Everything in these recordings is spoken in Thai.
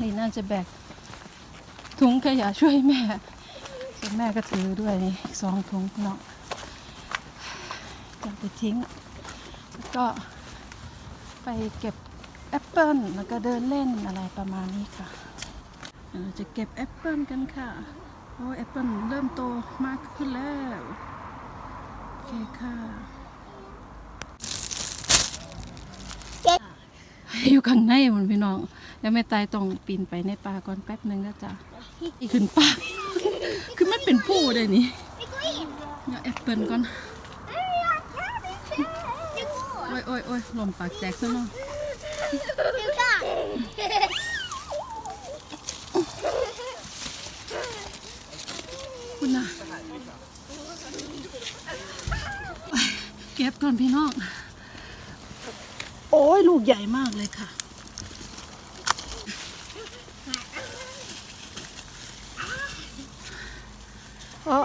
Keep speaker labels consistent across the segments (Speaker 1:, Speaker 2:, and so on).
Speaker 1: ลีน่าจะแบกถุงขยะช่วยแม่ส่วนแม่ก็ถือด้วยนี่อีกสองถุงเนาะจะเอาไปทิ้ง แล้วก็ไปเก็บแอปเปิลแล้วก็เดินเล่นอะไรประมาณนี้ค่ะเราจะเก็บแอปเปิลกันค่ะ โอ้แอปเปิลเริ่มโตมากขึ้นแล้ว โอเคค่ะอยู่ข้างในมันพี่น้อง แล้วแม่ตายต้องปีนไปในป่าก่อนแป๊บหนึ่งนะจ๊ะขึ้นป่า คือมันเป็นผู้เลยนี่เดี๋ยวแอปเปิลก่อน โอ้ยโอ้ยโอ้ยลมปากแตกซะเนาะคุณน่ะเก็บก่อนพี่น้อง โอ้ยลูกใหญ่มากเลยค่ะ เออ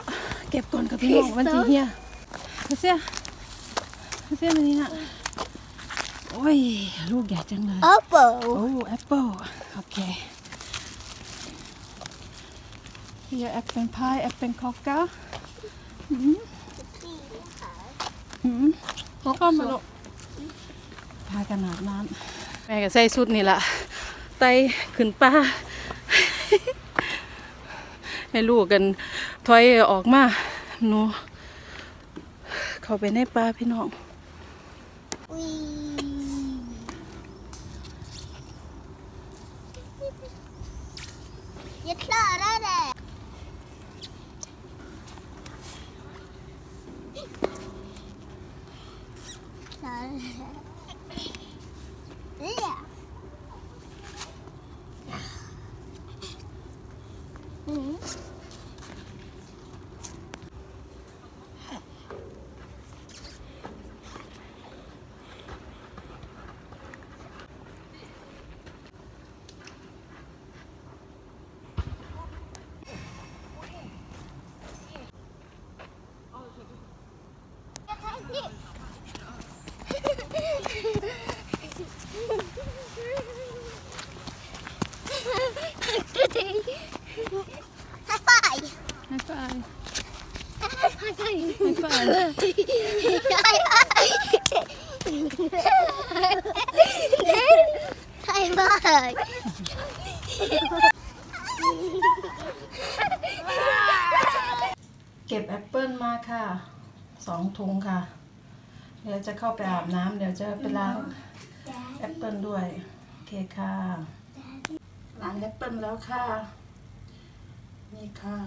Speaker 1: เก็บก่อนกับพี่น้องวันทีเฮียมาเสียมาเสียมานี่นะโอ้ย ลูกใหญ่จังเลย
Speaker 2: Apple.
Speaker 1: โอ้แอปเปิลโอเคเฮียแอปเปิลพายแอปเปิลคอกาอืมอืมเข้ามาลูกพากันอาบน้ำแม่ก็ใส่ชุดนี่ละไตขึ้นป้า ให้ลูกกันถอยออกมาหนูเข้าไปในป่าพี่น้อง
Speaker 2: Jag klarar
Speaker 1: 嗯。 ไฟ
Speaker 2: ไฮไฟ
Speaker 1: เก็บแอปเปิลมาค่ะ สองถุงค่ะ เดี๋ยวจะเข้าไปอาบน้ำเดี๋ยวจะไปล้างแอปเปิลด้วย โอเคค่ะ ล้างแอปเปิลแล้วค่ะ นี่ค่ะ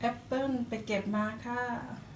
Speaker 1: แอปเปิลไปเก็บมาค่ะ